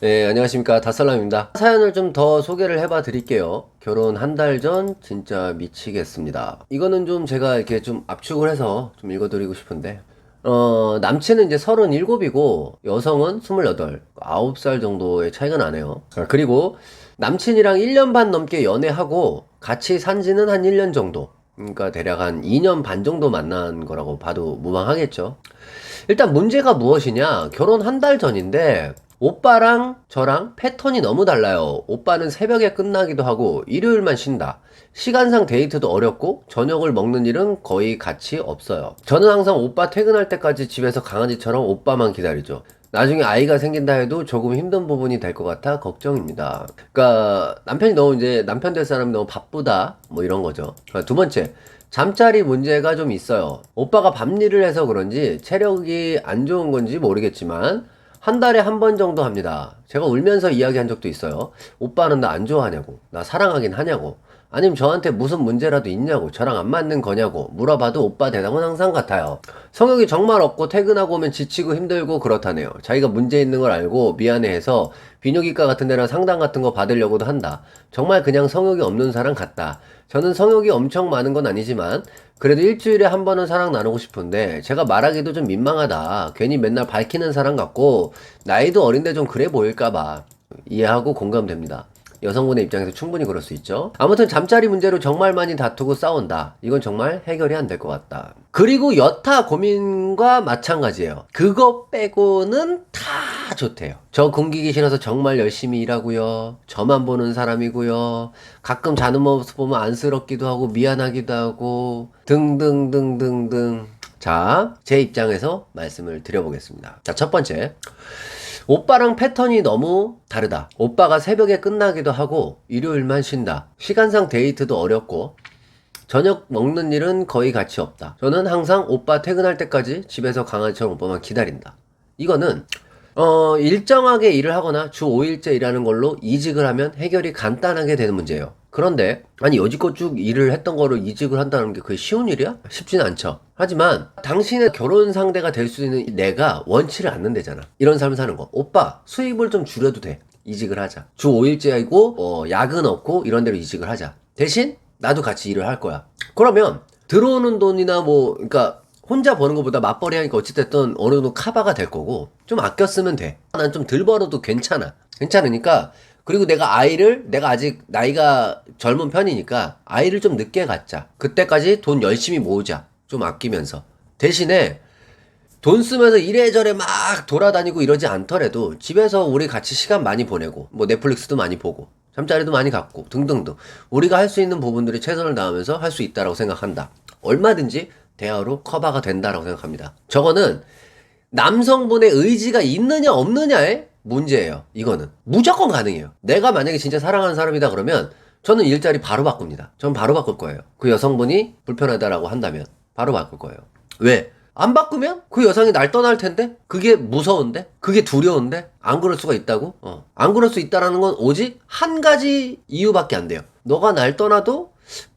네, 안녕하십니까. 다살람입니다. 사연을 좀 더 소개를 해봐 드릴게요. 결혼 한 달 전 진짜 미치겠습니다. 이거는 좀 제가 이렇게 좀 압축을 해서 좀 읽어드리고 싶은데, 어, 남친은 이제 37이고, 여성은 28, 9살 정도의 차이가 나네요. 아, 그리고 남친이랑 1년 반 넘게 연애하고, 같이 산 지는 한 1년 정도. 그러니까 대략 한 2년 반 정도 만난 거라고 봐도 무방하겠죠. 일단 문제가 무엇이냐? 결혼 한 달 전인데, 오빠랑 저랑 패턴이 너무 달라요. 오빠는 새벽에 끝나기도 하고 일요일만 쉰다. 시간상 데이트도 어렵고 저녁을 먹는 일은 거의 같이 없어요. 저는 항상 오빠 퇴근할 때까지 집에서 강아지처럼 오빠만 기다리죠. 나중에 아이가 생긴다 해도 조금 힘든 부분이 될 것 같아 걱정입니다. 그러니까 남편이 너무 이제 남편 될 사람이 너무 바쁘다 뭐 이런 거죠. 그러니까 두 번째 잠자리 문제가 좀 있어요. 오빠가 밤일을 해서 그런지 체력이 안 좋은 건지 모르겠지만 한 달에 한 번 정도 합니다. 제가 울면서 이야기한 적도 있어요. 오빠는 나 안 좋아하냐고. 나 사랑하긴 하냐고. 아니면 저한테 무슨 문제라도 있냐고. 저랑 안 맞는 거냐고. 물어봐도 오빠 대답은 항상 같아요. 성욕이 정말 없고 퇴근하고 오면 지치고 힘들고 그렇다네요. 자기가 문제 있는 걸 알고 미안해해서 비뇨기과 같은 데나 상담 같은 거 받으려고도 한다. 정말 그냥 성욕이 없는 사람 같다. 저는 성욕이 엄청 많은 건 아니지만 그래도 일주일에 한 번은 사랑 나누고 싶은데 제가 말하기도 좀 민망하다. 괜히 맨날 밝히는 사람 같고 나이도 어린데 좀 그래 보일까봐 이해하고 공감됩니다. 여성분의 입장에서 충분히 그럴 수 있죠. 아무튼 잠자리 문제로 정말 많이 다투고 싸운다. 이건 정말 해결이 안 될 것 같다. 그리고 여타 고민과 마찬가지예요. 그거 빼고는 다 좋대요. 저 굶기기 싫어서 정말 열심히 일하고요. 저만 보는 사람이고요. 가끔 자는 모습 보면 안쓰럽기도 하고 미안하기도 하고 등등등등등. 자, 제 입장에서 말씀을 드려보겠습니다. 자, 첫 번째. 오빠랑 패턴이 너무 다르다. 오빠가 새벽에 끝나기도 하고 일요일만 쉰다. 시간상 데이트도 어렵고 저녁 먹는 일은 거의 같이 없다. 저는 항상 오빠 퇴근할 때까지 집에서 강아지처럼 오빠만 기다린다. 이거는 어, 일정하게 일을 하거나 주 5일째 일하는 걸로 이직을 하면 해결이 간단하게 되는 문제예요. 그런데 아니 여지껏 쭉 일을 했던 거를 이직을 한다는 게 그게 쉬운 일이야? 쉽지는 않죠. 하지만 당신의 결혼 상대가 될 수 있는 내가 원치를 않는다잖아. 이런 삶을 사는 거. 오빠 수입을 좀 줄여도 돼. 이직을 하자. 주 5일째이고 어, 야근 없고 이런 데로 이직을 하자. 대신 나도 같이 일을 할 거야. 그러면 들어오는 돈이나 뭐 그러니까 혼자 버는 것보다 맞벌이 하니까 어찌됐든 어느 정도 카바가 될 거고 좀 아껴 쓰면 돼. 난 좀 덜 벌어도 괜찮아. 괜찮으니까 그리고 내가 아이를 내가 아직 나이가 젊은 편이니까 아이를 좀 늦게 갖자. 그때까지 돈 열심히 모으자. 좀 아끼면서. 대신에 돈 쓰면서 이래저래 막 돌아다니고 이러지 않더라도 집에서 우리 같이 시간 많이 보내고 뭐 넷플릭스도 많이 보고 잠자리도 많이 갖고 등등등 우리가 할 수 있는 부분들이 최선을 다하면서 할 수 있다라고 생각한다. 얼마든지 대화로 커버가 된다라고 생각합니다. 저거는 남성분의 의지가 있느냐 없느냐의 문제예요. 이거는 무조건 가능해요. 내가 만약에 진짜 사랑하는 사람이다 그러면 저는 일자리 바로 바꿉니다. 전 바로 바꿀 거예요. 그 여성분이 불편하다라고 한다면 바로 바꿀 거예요. 왜? 안 바꾸면 그 여성이 날 떠날 텐데 그게 무서운데 그게 두려운데 안 그럴 수가 있다고? 어. 안 그럴 수 있다라는 건 오직 한 가지 이유밖에 안 돼요. 너가 날 떠나도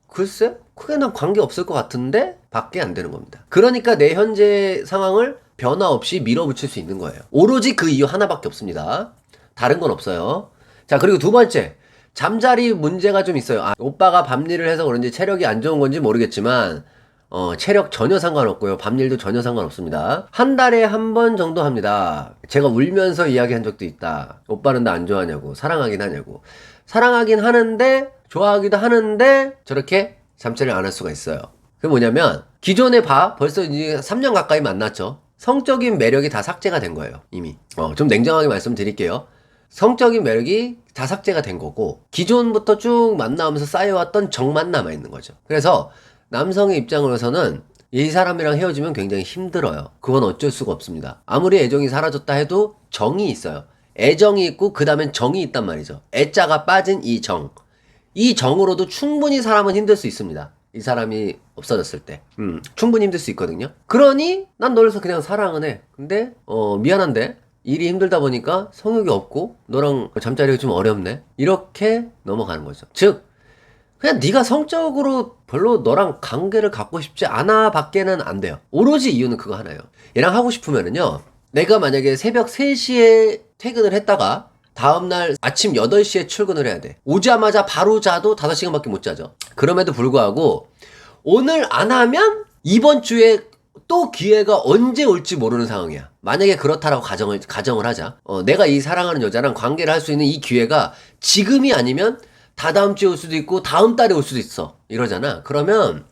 글쎄 크게 난 관계 없을 것 같은데 밖에 안 되는 겁니다. 그러니까 내 현재 상황을 변화 없이 밀어붙일 수 있는 거예요. 오로지 그 이유 하나밖에 없습니다. 다른 건 없어요. 자 그리고 두 번째 잠자리 문제가 좀 있어요. 아, 오빠가 밤일을 해서 그런지 체력이 안 좋은 건지 모르겠지만 어, 체력 전혀 상관없고요. 밤일도 전혀 상관없습니다. 한 달에 한 번 정도 합니다. 제가 울면서 이야기한 적도 있다. 오빠는 나 안 좋아하냐고, 사랑하긴 하냐고. 사랑하긴 하는데, 좋아하기도 하는데, 저렇게 잠자리를 안 할 수가 있어요. 그게 뭐냐면, 기존에 봐, 벌써 이제 3년 가까이 만났죠. 성적인 매력이 다 삭제가 된 거예요, 이미. 어, 좀 냉정하게 말씀드릴게요. 성적인 매력이 다 삭제가 된 거고, 기존부터 쭉 만나면서 쌓여왔던 정만 남아 있는 거죠. 그래서, 남성의 입장으로서는 이 사람이랑 헤어지면 굉장히 힘들어요. 그건 어쩔 수가 없습니다. 아무리 애정이 사라졌다 해도 정이 있어요. 애정이 있고 그 다음엔 정이 있단 말이죠. 애자가 빠진 이 정. 이 정으로도 충분히 사람은 힘들 수 있습니다. 이 사람이 없어졌을 때. 음, 충분히 힘들 수 있거든요. 그러니 난 너를 그냥 사랑은 해. 근데 어, 미안한데 일이 힘들다 보니까 성욕이 없고 너랑 잠자리가 좀 어렵네. 이렇게 넘어가는 거죠. 즉 그냥 네가 성적으로 별로 너랑 관계를 갖고 싶지 않아 밖에는 안 돼요. 오로지 이유는 그거 하나예요. 얘랑 하고 싶으면은요. 내가 만약에 새벽 3시에 퇴근을 했다가 다음날 아침 8시에 출근을 해야 돼. 오자마자 바로 자도 5시간밖에 못 자죠. 그럼에도 불구하고 오늘 안 하면 이번 주에 또 기회가 언제 올지 모르는 상황이야. 만약에 그렇다라고 가정을, 가정을 하자. 어, 내가 이 사랑하는 여자랑 관계를 할 수 있는 이 기회가 지금이 아니면 다다음 주에 올 수도 있고 다음 달에 올 수도 있어. 이러잖아. 그러면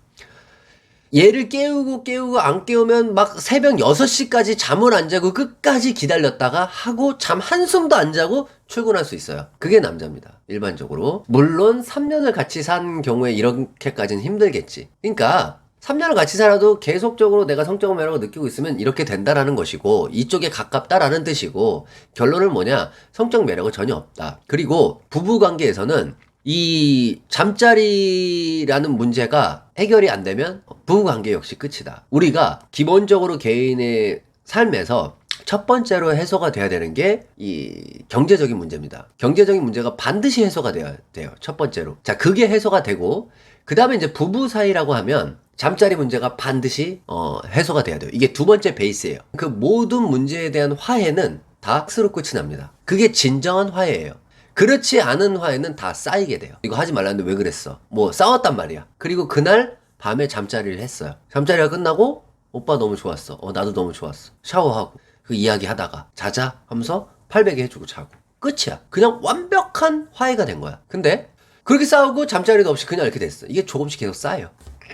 얘를 깨우고 깨우고 안 깨우면 막 새벽 6시까지 잠을 안 자고 끝까지 기다렸다가 하고 잠 한숨도 안 자고 출근할 수 있어요. 그게 남자입니다. 일반적으로. 물론 3년을 같이 산 경우에 이렇게까지는 힘들겠지. 그러니까 3년을 같이 살아도 계속적으로 내가 성적 매력을 느끼고 있으면 이렇게 된다라는 것이고 이쪽에 가깝다라는 뜻이고 결론은 뭐냐? 성적 매력은 전혀 없다. 그리고 부부 관계에서는 이 잠자리라는 문제가 해결이 안 되면 부부 관계 역시 끝이다. 우리가 기본적으로 개인의 삶에서 첫 번째로 해소가 돼야 되는 게 이 경제적인 문제입니다. 경제적인 문제가 반드시 해소가 돼야 돼요. 첫 번째로. 자, 그게 해소가 되고 그 다음에 이제 부부 사이라고 하면 잠자리 문제가 반드시 어, 해소가 돼야 돼요. 이게 두 번째 베이스예요. 그 모든 문제에 대한 화해는 다 X로 끝이 납니다. 그게 진정한 화해예요. 그렇지 않은 화해는 다 쌓이게 돼요. 이거 하지 말라는데 왜 그랬어? 뭐 싸웠단 말이야. 그리고 그날 밤에 잠자리를 했어요. 잠자리가 끝나고 오빠 너무 좋았어. 어 나도 너무 좋았어. 샤워하고 그 이야기 하다가 자자 하면서 팔베개 해주고 자고 끝이야. 그냥 완벽한 화해가 된 거야. 근데 그렇게 싸우고 잠자리도 없이 그냥 이렇게 됐어. 이게 조금씩 계속 쌓여.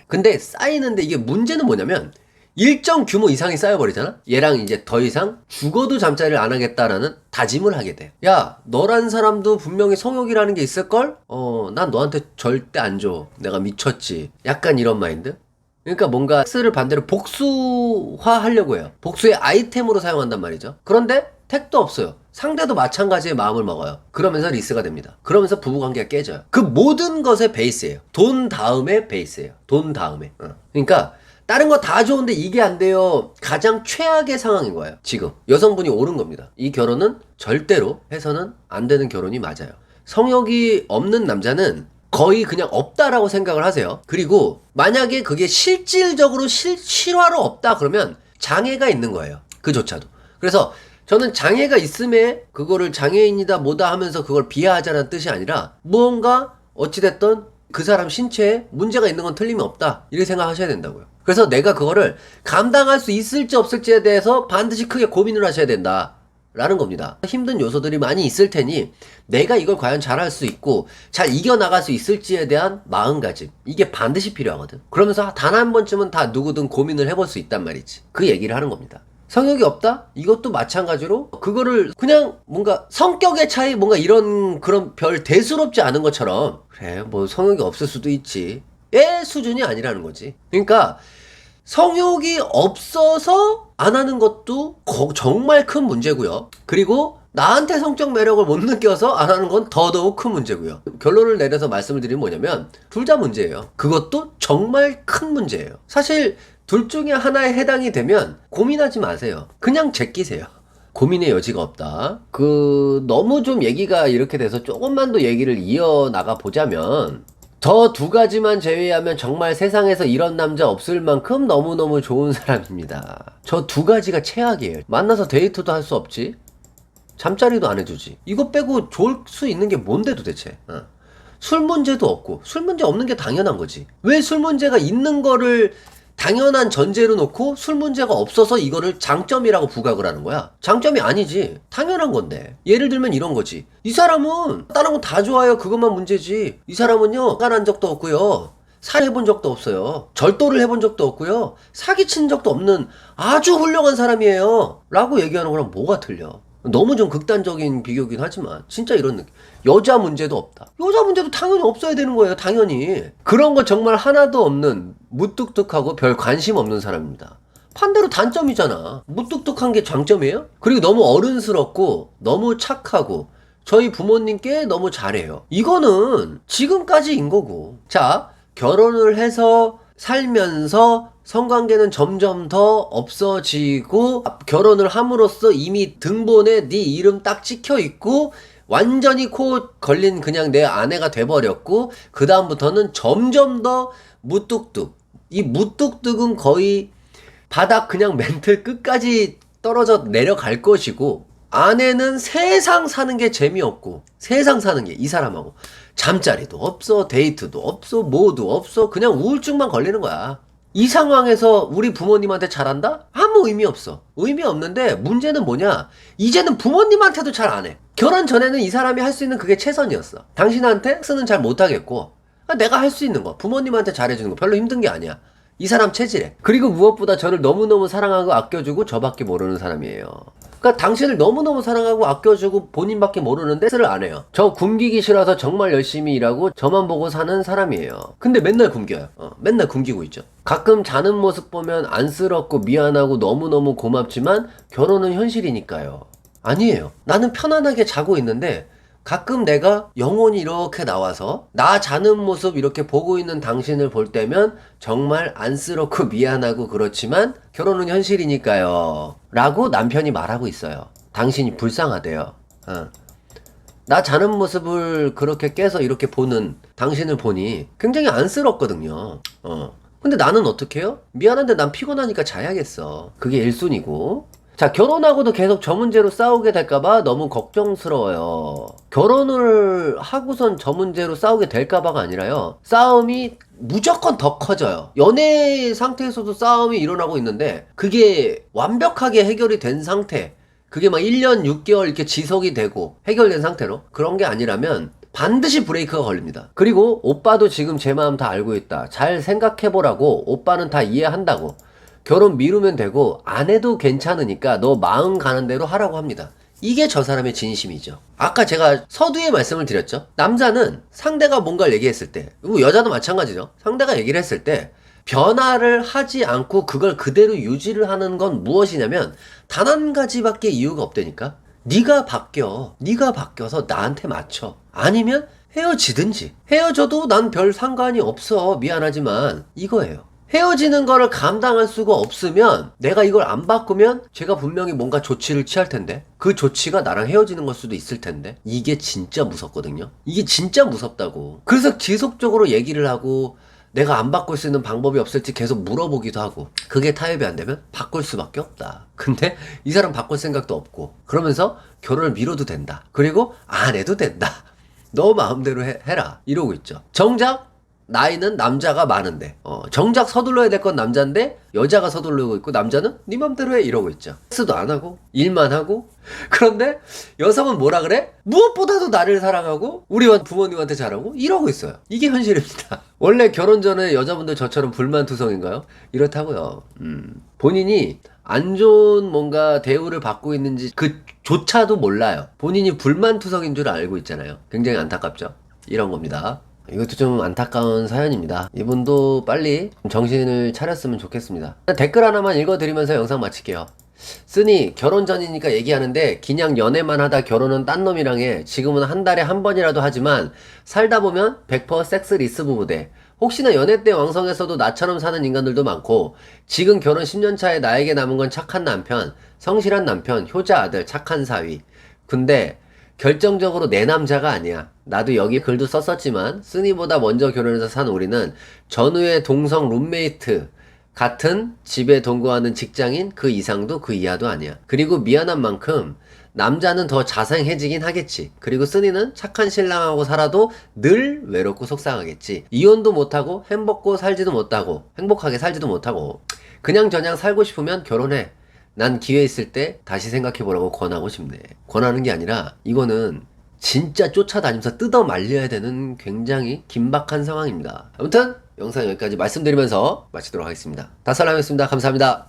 근데 쌓이는데 이게 문제는 뭐냐면 일정 규모 이상이 쌓여버리잖아? 얘랑 이제 더 이상 죽어도 잠자리를 안 하겠다라는 다짐을 하게 돼. 야, 너란 사람도 분명히 성욕이라는 게 있을걸? 어, 난 너한테 절대 안 줘. 내가 미쳤지. 약간 이런 마인드? 그러니까 뭔가 X를 반대로 복수화 하려고 해요. 복수의 아이템으로 사용한단 말이죠. 그런데 택도 없어요. 상대도 마찬가지의 마음을 먹어요. 그러면서 리스가 됩니다. 그러면서 부부관계가 깨져요. 그 모든 것의 베이스예요. 돈 다음에 베이스예요. 돈 다음에. 어. 그러니까 다른 거 다 좋은데 이게 안 돼요. 가장 최악의 상황인 거예요. 지금 여성분이 옳은 겁니다. 이 결혼은 절대로 해서는 안 되는 결혼이 맞아요. 성욕이 없는 남자는 거의 그냥 없다라고 생각을 하세요. 그리고 만약에 그게 실질적으로 실, 실화로 없다 그러면 장애가 있는 거예요. 그조차도. 그래서 저는 장애가 있음에 그거를 장애인이다 뭐다 하면서 그걸 비하하자는 뜻이 아니라 무언가 어찌됐든 그 사람 신체에 문제가 있는 건 틀림이 없다. 이렇게 생각하셔야 된다고요. 그래서 내가 그거를 감당할 수 있을지 없을지에 대해서 반드시 크게 고민을 하셔야 된다. 라는 겁니다. 힘든 요소들이 많이 있을 테니 내가 이걸 과연 잘할 수 있고 잘 이겨나갈 수 있을지에 대한 마음가짐 이게 반드시 필요하거든. 그러면서 단 한 번쯤은 다 누구든 고민을 해볼 수 있단 말이지. 그 얘기를 하는 겁니다. 성욕이 없다? 이것도 마찬가지로 그거를 그냥 뭔가 성격의 차이 뭔가 이런 그런 별 대수롭지 않은 것처럼 그래 뭐 성욕이 없을 수도 있지. 의 수준이 아니라는 거지. 그러니까 성욕이 없어서 안 하는 것도 거- 정말 큰 문제고요. 그리고 나한테 성적 매력을 못 느껴서 안 하는 건 더더욱 큰 문제고요. 결론을 내려서 말씀을 드리면 뭐냐면 둘 다 문제예요. 그것도 정말 큰 문제예요. 사실 둘 중에 하나에 해당이 되면 고민하지 마세요. 그냥 제끼세요. 고민의 여지가 없다. 그 너무 좀 얘기가 이렇게 돼서 조금만 더 얘기를 이어 나가 보자면 저 두 가지만 제외하면 정말 세상에서 이런 남자 없을 만큼 너무너무 좋은 사람입니다. 저 두 가지가 최악이에요. 만나서 데이트도 할 수 없지. 잠자리도 안 해주지. 이거 빼고 좋을 수 있는 게 뭔데 도대체. 어. 술 문제도 없고 술 문제 없는 게 당연한 거지. 왜 술 문제가 있는 거를 당연한 전제로 놓고 술 문제가 없어서 이거를 장점이라고 부각을 하는 거야. 장점이 아니지. 당연한 건데. 예를 들면 이런 거지. 이 사람은 다른 건 다 좋아요. 그것만 문제지. 이 사람은요, 깐한 적도 없고요. 살해본 적도 없어요. 절도를 해본 적도 없고요. 사기친 적도 없는 아주 훌륭한 사람이에요. 라고 얘기하는 거랑 뭐가 틀려? 너무 좀 극단적인 비교긴 하지만 진짜 이런 느낌. 여자 문제도 없다. 여자 문제도 당연히 없어야 되는 거예요. 당연히. 그런 거 정말 하나도 없는 무뚝뚝하고 별 관심 없는 사람입니다. 반대로 단점이잖아. 무뚝뚝한 게 장점이에요? 그리고 너무 어른스럽고 너무 착하고 저희 부모님께 너무 잘해요. 이거는 지금까지인 거고. 자, 결혼을 해서 살면서 성관계는 점점 더 없어지고 결혼을 함으로써 이미 등본에 네 이름 딱 찍혀 있고 완전히 코 걸린 그냥 내 아내가 돼버렸고 그 다음부터는 점점 더 무뚝뚝. 이 무뚝뚝은 거의 바닥 그냥 멘틀 끝까지 떨어져 내려갈 것이고 아내는 세상 사는 게 재미없고 세상 사는 게 이 사람하고 잠자리도 없어 데이트도 없어 뭐도 없어. 그냥 우울증만 걸리는 거야. 이 상황에서 우리 부모님한테 잘한다? 아무 의미 없어. 의미 없는데 문제는 뭐냐? 이제는 부모님한테도 잘 안 해. 결혼 전에는 이 사람이 할 수 있는 그게 최선이었어. 당신한테 쓰는 잘 못하겠고 아, 내가 할 수 있는 거 부모님한테 잘해주는 거 별로 힘든 게 아니야. 이 사람 체질에. 그리고 무엇보다 저를 너무너무 사랑하고 아껴주고 저밖에 모르는 사람이에요 그러니까 당신을 너무너무 사랑하고 아껴주고 본인밖에 모르는데 쓰를 안 해요. 저 굶기기 싫어서 정말 열심히 일하고 저만 보고 사는 사람이에요. 근데 맨날 굶겨요. 어, 맨날 굶기고 있죠. 가끔 자는 모습 보면 안쓰럽고 미안하고 너무너무 고맙지만 결혼은 현실이니까요. 아니에요. 나는 편안하게 자고 있는데 가끔 내가 영혼이 이렇게 나와서 나 자는 모습 이렇게 보고 있는 당신을 볼 때면 정말 안쓰럽고 미안하고 그렇지만 결혼은 현실이니까요. 라고 남편이 말하고 있어요. 당신이 불쌍하대요. 어. 나 자는 모습을 그렇게 깨서 이렇게 보는 당신을 보니 굉장히 안쓰럽거든요. 어. 근데 나는 어떻게 해요? 미안한데 난 피곤하니까 자야겠어. 그게 1순위고. 자, 결혼하고도 계속 저 문제로 싸우게 될까봐 너무 걱정스러워요. 결혼을 하고선 저 문제로 싸우게 될까봐가 아니라요. 싸움이 무조건 더 커져요. 연애 상태에서도 싸움이 일어나고 있는데 그게 완벽하게 해결이 된 상태. 그게 막 1년 6개월 이렇게 지속이 되고 해결된 상태로 그런 게 아니라면 반드시 브레이크가 걸립니다. 그리고 오빠도 지금 제 마음 다 알고 있다. 잘 생각해보라고 오빠는 다 이해한다고. 결혼 미루면 되고 안 해도 괜찮으니까 너 마음 가는 대로 하라고 합니다. 이게 저 사람의 진심이죠. 아까 제가 서두에 말씀을 드렸죠. 남자는 상대가 뭔가를 얘기했을 때, 여자도 마찬가지죠. 상대가 얘기를 했을 때 변화를 하지 않고 그걸 그대로 유지를 하는 건 무엇이냐면 단 한 가지밖에 이유가 없다니까. 네가 바뀌어. 네가 바뀌어서 나한테 맞춰. 아니면 헤어지든지. 헤어져도 난 별 상관이 없어. 미안하지만 이거예요. 헤어지는 거를 감당할 수가 없으면 내가 이걸 안 바꾸면 제가 분명히 뭔가 조치를 취할 텐데 그 조치가 나랑 헤어지는 걸 수도 있을 텐데 이게 진짜 무섭거든요. 이게 진짜 무섭다고. 그래서 지속적으로 얘기를 하고 내가 안 바꿀 수 있는 방법이 없을지 계속 물어보기도 하고 그게 타협이 안 되면 바꿀 수밖에 없다. 근데 이 사람 바꿀 생각도 없고 그러면서 결혼을 미뤄도 된다. 그리고 안 해도 된다. 너 마음대로 해, 해라 이러고 있죠. 정작 나이는 남자가 많은데 어, 정작 서둘러야 될 건 남자인데 여자가 서둘르고 있고 남자는 네 맘대로 해 이러고 있죠. 섹스도 안 하고 일만 하고. 그런데 여성은 뭐라 그래? 무엇보다도 나를 사랑하고 우리 부모님한테 잘하고 이러고 있어요. 이게 현실입니다. 원래 결혼 전에 여자분들 저처럼 불만투성인가요? 이렇다고요. 음, 본인이 안 좋은 뭔가 대우를 받고 있는지 그조차도 몰라요. 본인이 불만투성인 줄 알고 있잖아요. 굉장히 안타깝죠? 이런 겁니다 이것도 좀 안타까운 사연입니다. 이분도 빨리 정신을 차렸으면 좋겠습니다. 댓글 하나만 읽어드리면서 영상 마칠게요. 쓰니 결혼 전이니까 얘기하는데 그냥 연애만 하다 결혼은 딴 놈이랑 해. 지금은 한 달에 한 번이라도 하지만 살다 보면 100% 섹스 리스 부부돼. 혹시나 연애 때 왕성해서도 나처럼 사는 인간들도 많고 지금 결혼 10년 차에 나에게 남은 건 착한 남편, 성실한 남편, 효자 아들, 착한 사위. 근데 결정적으로 내 남자가 아니야. 나도 여기 글도 썼었지만 쓰니보다 먼저 결혼해서 산 우리는 전후의 동성 룸메이트 같은 집에 동거하는 직장인 그 이상도 그 이하도 아니야. 그리고 미안한 만큼 남자는 더 자상해지긴 하겠지. 그리고 쓰니는 착한 신랑하고 살아도 늘 외롭고 속상하겠지. 이혼도 못하고 행복고 살지도 못하고 행복하게 살지도 못하고 그냥 저냥 살고 싶으면 결혼해. 난 기회 있을 때 다시 생각해보라고 권하고 싶네. 권하는 게 아니라 이거는 진짜 쫓아다니면서 뜯어 말려야 되는 굉장히 긴박한 상황입니다. 아무튼 영상 여기까지 말씀드리면서 마치도록 하겠습니다. 다살람이었습니다. 감사합니다.